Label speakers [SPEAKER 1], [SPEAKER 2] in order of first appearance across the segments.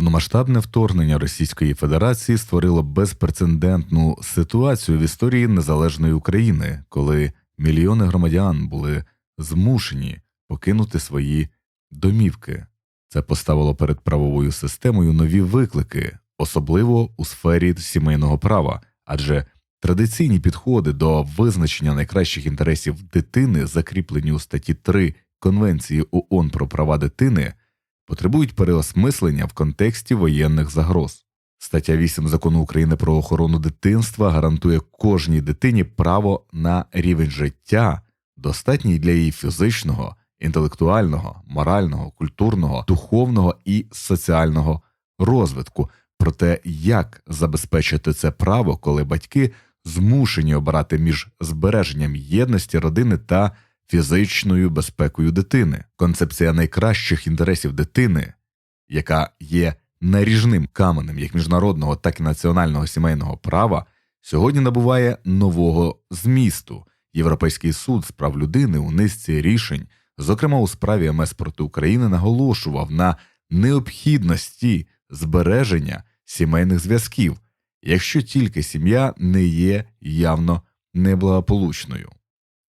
[SPEAKER 1] Повномасштабне вторгнення Російської Федерації створило безпрецедентну ситуацію в історії незалежної України, коли мільйони громадян були змушені покинути свої домівки. Це поставило перед правовою системою нові виклики, особливо у сфері сімейного права, адже традиційні підходи до визначення найкращих інтересів дитини, закріплені у статті 3 Конвенції ООН про права дитини, потребують переосмислення в контексті воєнних загроз. Стаття 8 закону України про охорону дитинства гарантує кожній дитині право на рівень життя, достатній для її фізичного, інтелектуального, морального, культурного, духовного і соціального розвитку. Про те, як забезпечити це право, коли батьки змушені обирати між збереженням єдності родини та фізичною безпекою дитини, концепція найкращих інтересів дитини, яка є наріжним каменем як міжнародного, так і національного сімейного права, сьогодні набуває нового змісту. Європейський суд з прав людини у низці рішень, зокрема у справі МС проти України, наголошував на необхідності збереження сімейних зв'язків, якщо тільки сім'я не є явно неблагополучною.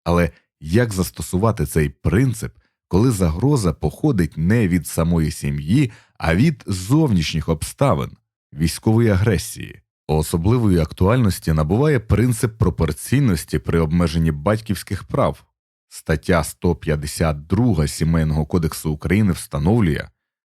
[SPEAKER 1] Але як застосувати цей принцип, коли загроза походить не від самої сім'ї, а від зовнішніх обставин військової агресії? Особливої актуальності набуває принцип пропорційності при обмеженні батьківських прав. Стаття 152 Сімейного кодексу України встановлює,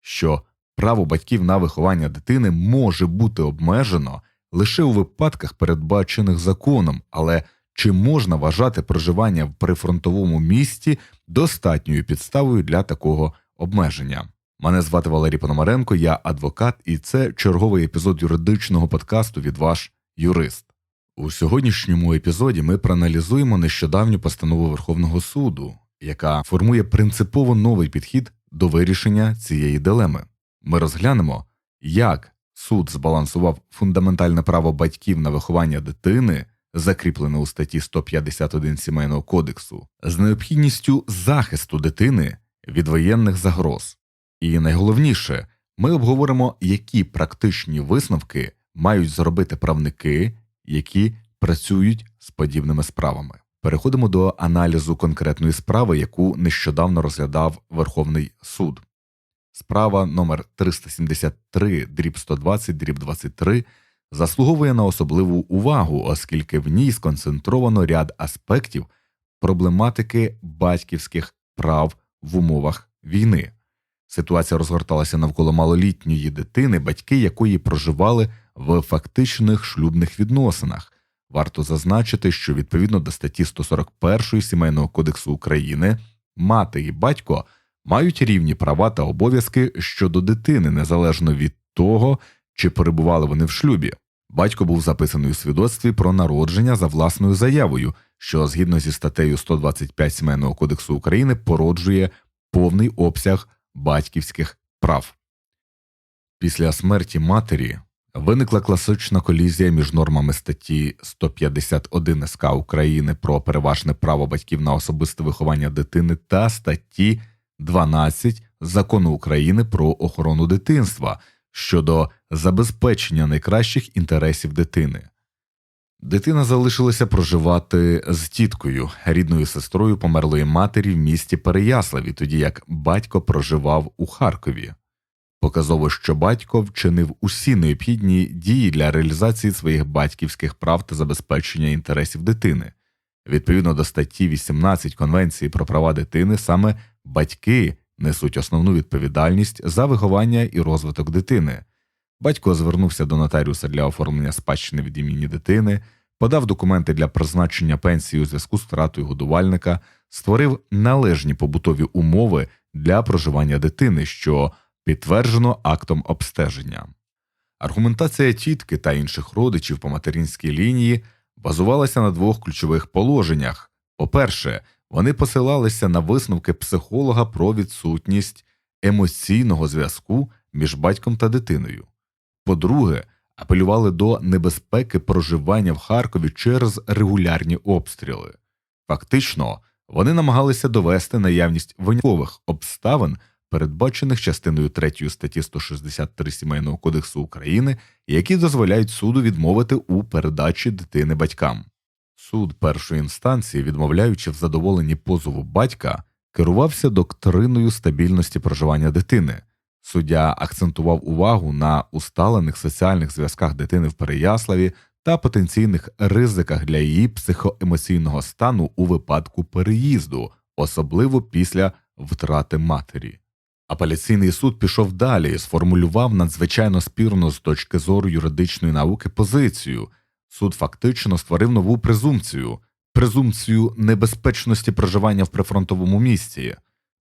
[SPEAKER 1] що право батьків на виховання дитини може бути обмежено лише у випадках, передбачених законом, але чи можна вважати проживання в прифронтовому місті достатньою підставою для такого обмеження? Мене звати Валерій Пономаренко, я адвокат, і це черговий епізод юридичного подкасту від ваш юрист. У сьогоднішньому епізоді ми проаналізуємо нещодавню постанову Верховного суду, яка формує принципово новий підхід до вирішення цієї дилеми. Ми розглянемо, як суд збалансував фундаментальне право батьків на виховання дитини, закріплене у статті 151 Сімейного кодексу, з необхідністю захисту дитини від воєнних загроз. І найголовніше, ми обговоримо, які практичні висновки мають зробити правники, які працюють з подібними справами. Переходимо до аналізу конкретної справи, яку нещодавно розглядав Верховний суд. Справа номер 373 дріб 120 дріб 23 заслуговує на особливу увагу, оскільки в ній сконцентровано ряд аспектів проблематики батьківських прав в умовах війни. Ситуація розгорталася навколо малолітньої дитини, батьки якої проживали в фактичних шлюбних відносинах. Варто зазначити, що відповідно до статті 141 Сімейного кодексу України мати і батько мають рівні права та обов'язки щодо дитини, незалежно від того, чи перебували вони в шлюбі. Батько був записаний у свідоцтві про народження за власною заявою, що згідно зі статтею 125 Сімейного кодексу України породжує повний обсяг батьківських прав. Після смерті матері виникла класична колізія між нормами статті 151 СК України про переважне право батьків на особисте виховання дитини та статті 12 закону України про охорону дитинства щодо забезпечення найкращих інтересів дитини. Дитина залишилася проживати з тіткою, рідною сестрою померлої матері в місті Переяславі, тоді як батько проживав у Харкові. Показово, що батько вчинив усі необхідні дії для реалізації своїх батьківських прав та забезпечення інтересів дитини. Відповідно до статті 18 Конвенції про права дитини, саме батьки несуть основну відповідальність за виховання і розвиток дитини. Батько звернувся до нотаріуса для оформлення спадщини від імені дитини, подав документи для призначення пенсії у зв'язку з втратою годувальника, створив належні побутові умови для проживання дитини, що підтверджено актом обстеження. Аргументація тітки та інших родичів по материнській лінії базувалася на двох ключових положеннях. По-перше, вони посилалися на висновки психолога про відсутність емоційного зв'язку між батьком та дитиною. По-друге, апелювали до небезпеки проживання в Харкові через регулярні обстріли. Фактично, вони намагалися довести наявність виняткових обставин передбачених частиною 3 статті 163 Сімейного кодексу України, які дозволяють суду відмовити у передачі дитини батькам. Суд першої інстанції, відмовляючи в задоволенні позову батька, керувався доктриною стабільності проживання дитини. Суддя акцентував увагу на усталених соціальних зв'язках дитини в Переяславі та потенційних ризиках для її психоемоційного стану у випадку переїзду, особливо після втрати матері. Апеляційний суд пішов далі і сформулював надзвичайно спірну з точки зору юридичної науки позицію. Суд фактично створив нову презумпцію презумпцію небезпечності проживання в прифронтовому місті.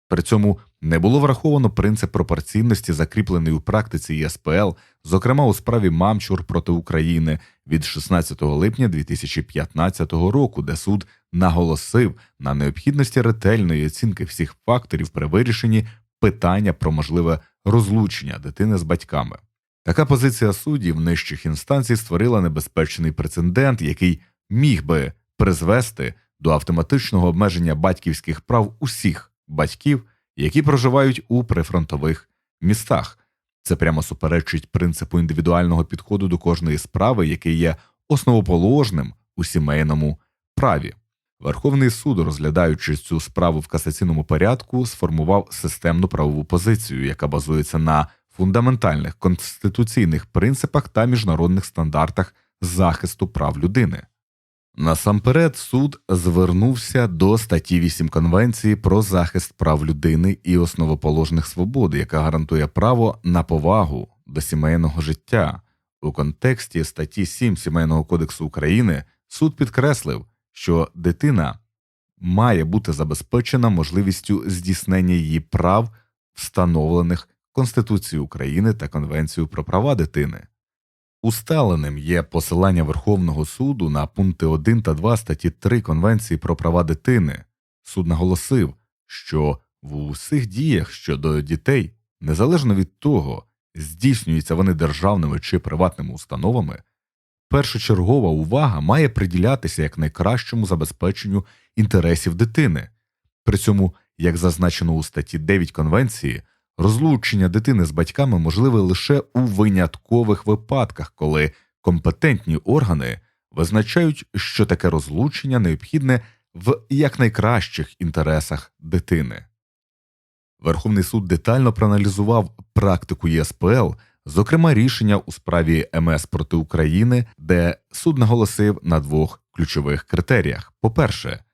[SPEAKER 1] При цьому не було враховано принцип пропорційності, закріплений у практиці ЄСПЛ, зокрема у справі Мамчур проти України від 16 липня 2015 року, де суд наголосив на необхідності ретельної оцінки всіх факторів при вирішенні питання про можливе розлучення дитини з батьками. Така позиція суддів нижчих інстанцій створила небезпечний прецедент, який міг би призвести до автоматичного обмеження батьківських прав усіх батьків, які проживають у прифронтових містах. Це прямо суперечить принципу індивідуального підходу до кожної справи, який є основоположним у сімейному праві. Верховний суд, розглядаючи цю справу в касаційному порядку, сформував системну правову позицію, яка базується на фундаментальних конституційних принципах та міжнародних стандартах захисту прав людини. Насамперед, суд звернувся до статті 8 Конвенції про захист прав людини і основоположних свобод, яка гарантує право на повагу до сімейного життя. У контексті статті 7 Сімейного кодексу України суд підкреслив, що дитина має бути забезпечена можливістю здійснення її прав, встановлених Конституцією України та Конвенцією про права дитини. Усталеним є посилання Верховного суду на пункти 1 та 2 статті 3 Конвенції про права дитини. Суд наголосив, що в усіх діях щодо дітей, незалежно від того, здійснюються вони державними чи приватними установами, першочергова увага має приділятися як найкращому забезпеченню інтересів дитини. При цьому, як зазначено у статті 9 Конвенції, Розлучення дитини з батьками можливе лише у виняткових випадках, коли компетентні органи визначають, що таке розлучення необхідне в якнайкращих інтересах дитини. Верховний суд детально проаналізував практику ЄСПЛ, зокрема рішення у справі МС проти України, де суд наголосив на двох ключових критеріях: по перше,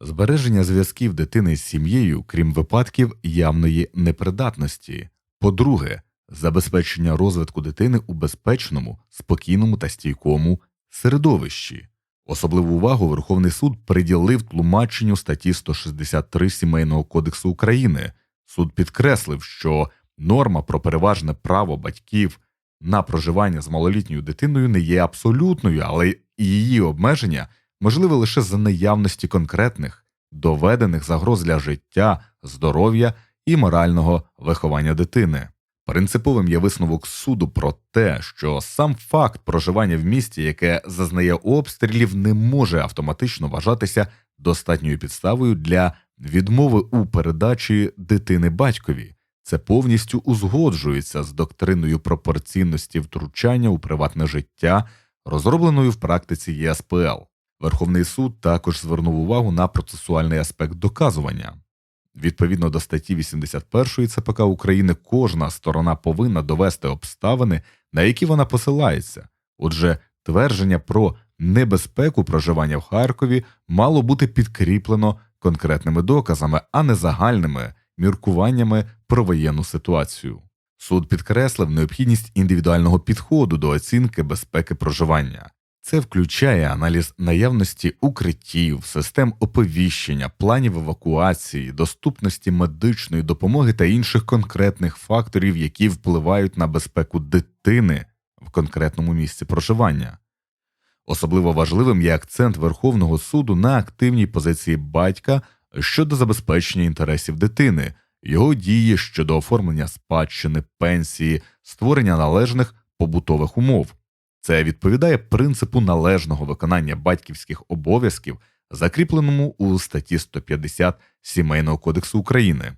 [SPEAKER 1] збереження зв'язків дитини з сім'єю, крім випадків явної непридатності, по-друге, забезпечення розвитку дитини у безпечному, спокійному та стійкому середовищі. Особливу увагу Верховний суд приділив тлумаченню статті 163 Сімейного кодексу України. Суд підкреслив, що норма про переважне право батьків на проживання з малолітньою дитиною не є абсолютною, але її обмеження можливе лише за наявності конкретних, доведених загроз для життя, здоров'я і морального виховання дитини. Принциповим є висновок суду про те, що сам факт проживання в місті, яке зазнає обстрілів, не може автоматично вважатися достатньою підставою для відмови у передачі дитини батькові. Це повністю узгоджується з доктриною пропорційності втручання у приватне життя, розробленою в практиці ЄСПЛ. Верховний суд також звернув увагу на процесуальний аспект доказування. Відповідно до статті 81 ЦПК України, кожна сторона повинна довести обставини, на які вона посилається. Отже, твердження про небезпеку проживання в Харкові мало бути підкріплено конкретними доказами, а не загальними міркуваннями про воєнну ситуацію. Суд підкреслив необхідність індивідуального підходу до оцінки безпеки проживання. Це включає аналіз наявності укриттів, систем оповіщення, планів евакуації, доступності медичної допомоги та інших конкретних факторів, які впливають на безпеку дитини в конкретному місці проживання. Особливо важливим є акцент Верховного суду на активній позиції батька щодо забезпечення інтересів дитини, його дії щодо оформлення спадщини, пенсії, створення належних побутових умов. Це відповідає принципу належного виконання батьківських обов'язків, закріпленому у статті 150 Сімейного кодексу України.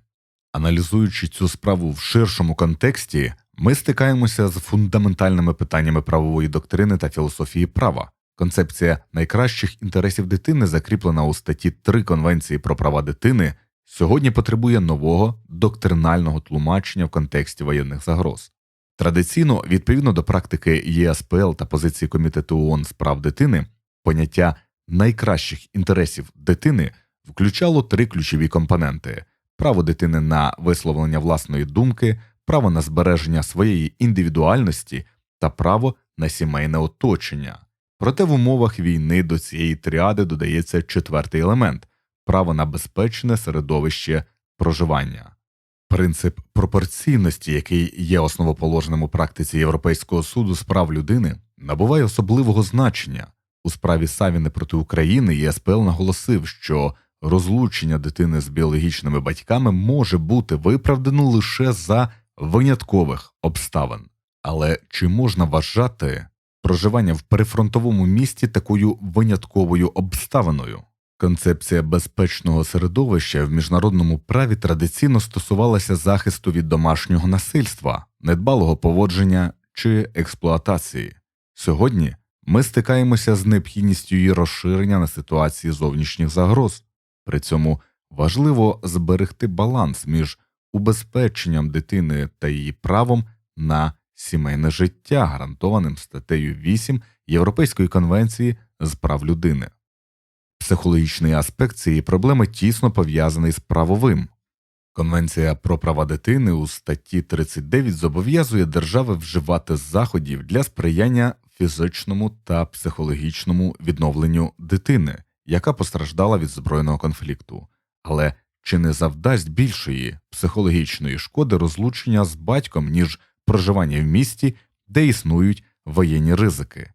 [SPEAKER 1] Аналізуючи цю справу в ширшому контексті, ми стикаємося з фундаментальними питаннями правової доктрини та філософії права. Концепція найкращих інтересів дитини, закріплена у статті 3 Конвенції про права дитини, сьогодні потребує нового доктринального тлумачення в контексті воєнних загроз. Традиційно, відповідно до практики ЄСПЛ та позиції Комітету ООН з прав дитини, поняття найкращих інтересів дитини включало три ключові компоненти: право дитини на висловлення власної думки, право на збереження своєї індивідуальності та право на сімейне оточення. Проте в умовах війни до цієї тріади додається четвертий елемент право на безпечне середовище проживання. Принцип пропорційності, який є основоположним у практиці Європейського суду з прав людини, набуває особливого значення. У справі Савіни проти України ЄСПЛ наголосив, що розлучення дитини з біологічними батьками може бути виправдано лише за виняткових обставин. Але чи можна вважати проживання в перифронтовому місті такою винятковою обставиною? Концепція безпечного середовища в міжнародному праві традиційно стосувалася захисту від домашнього насильства, недбалого поводження чи експлуатації. Сьогодні ми стикаємося з необхідністю її розширення на ситуації зовнішніх загроз. При цьому важливо зберегти баланс між убезпеченням дитини та її правом на сімейне життя, гарантованим статтею 8 Європейської конвенції з прав людини. Психологічний аспект цієї проблеми тісно пов'язаний з правовим. Конвенція про права дитини у статті 39 зобов'язує держави вживати заходів для сприяння фізичному та психологічному відновленню дитини, яка постраждала від збройного конфлікту, але чи не завдасть більшої психологічної шкоди розлучення з батьком, ніж проживання в місті, де існують воєнні ризики?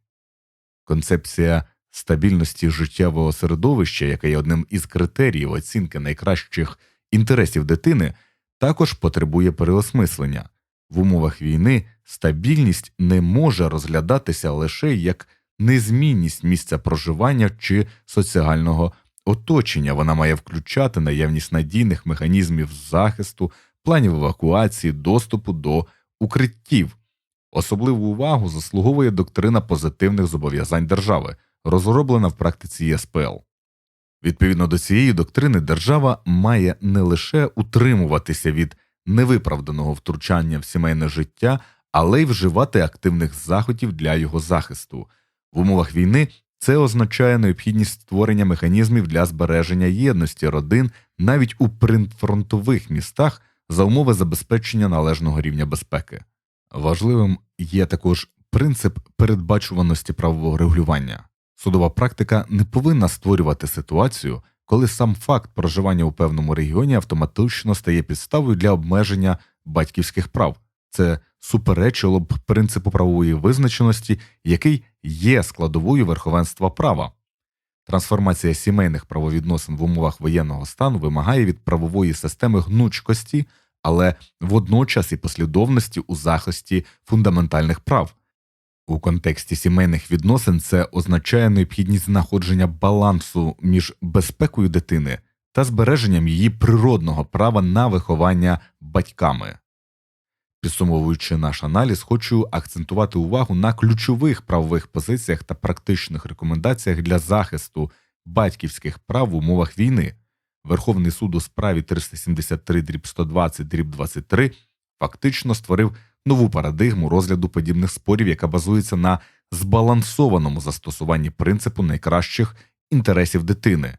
[SPEAKER 1] Концепція стабільності життєвого середовища, яке є одним із критеріїв оцінки найкращих інтересів дитини, також потребує переосмислення. В умовах війни стабільність не може розглядатися лише як незмінність місця проживання чи соціального оточення, вона має включати наявність надійних механізмів захисту, планів евакуації, доступу до укриттів. Особливу увагу заслуговує доктрина позитивних зобов'язань держави, розроблена в практиці ЄСПЛ. Відповідно до цієї доктрини, держава має не лише утримуватися від невиправданого втручання в сімейне життя, але й вживати активних заходів для його захисту. В умовах війни це означає необхідність створення механізмів для збереження єдності родин навіть у прифронтових містах за умови забезпечення належного рівня безпеки. Важливим є також принцип передбачуваності правового регулювання. Судова практика не повинна створювати ситуацію, коли сам факт проживання у певному регіоні автоматично стає підставою для обмеження батьківських прав. Це суперечило б принципу правової визначеності, який є складовою верховенства права. Трансформація сімейних правовідносин в умовах воєнного стану вимагає від правової системи гнучкості, але водночас і послідовності у захисті фундаментальних прав. У контексті сімейних відносин це означає необхідність знаходження балансу між безпекою дитини та збереженням її природного права на виховання батьками. Підсумовуючи наш аналіз, хочу акцентувати увагу на ключових правових позиціях та практичних рекомендаціях для захисту батьківських прав в умовах війни. Верховний суд у справі 373 дріб 120 дріб 23 фактично створив нову парадигму розгляду подібних спорів, яка базується на збалансованому застосуванні принципу найкращих інтересів дитини.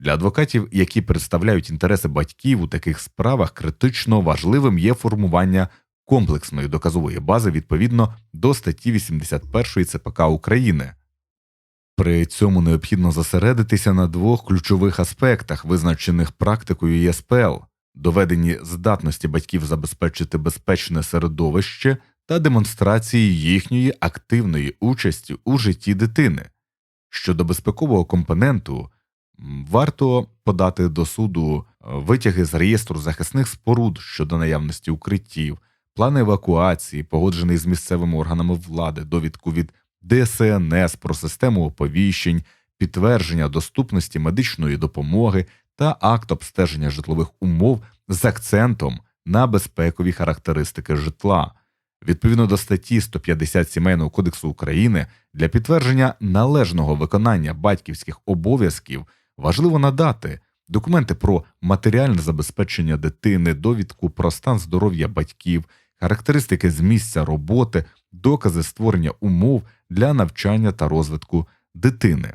[SPEAKER 1] Для адвокатів, які представляють інтереси батьків у таких справах, критично важливим є формування комплексної доказової бази відповідно до статті 81 ЦПК України. При цьому необхідно зосередитися на двох ключових аспектах, визначених практикою ЄСПЛ доведенні здатності батьків забезпечити безпечне середовище та демонстрації їхньої активної участі у житті дитини. Щодо безпекового компоненту, варто подати до суду е, витяги з реєстру захисних споруд щодо наявності укриттів, плани евакуації, погоджений з місцевими органами влади, довідку від ДСНС про систему оповіщень, підтвердження доступності медичної допомоги та акт обстеження житлових умов з акцентом на безпекові характеристики житла. Відповідно до статті 150 Сімейного кодексу України для підтвердження належного виконання батьківських обов'язків важливо надати документи про матеріальне забезпечення дитини, довідку про стан здоров'я батьків, характеристики з місця роботи, докази створення умов для навчання та розвитку дитини.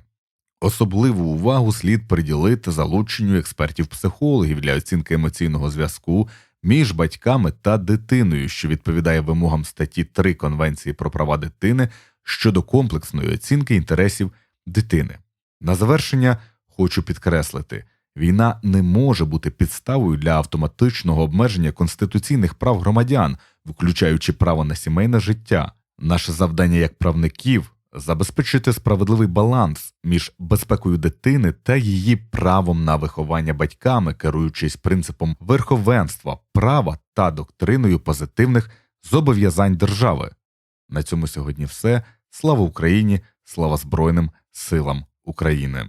[SPEAKER 1] Особливу увагу слід приділити залученню експертів-психологів для оцінки емоційного зв'язку між батьками та дитиною, що відповідає вимогам статті 3 Конвенції про права дитини щодо комплексної оцінки інтересів дитини. На завершення хочу підкреслити, війна не може бути підставою для автоматичного обмеження конституційних прав громадян, включаючи право на сімейне життя. Наше завдання як правників забезпечити справедливий баланс між безпекою дитини та її правом на виховання батьками, керуючись принципом верховенства, права та доктриною позитивних зобов'язань держави. На цьому сьогодні все. Слава Україні! Слава Збройним силам України!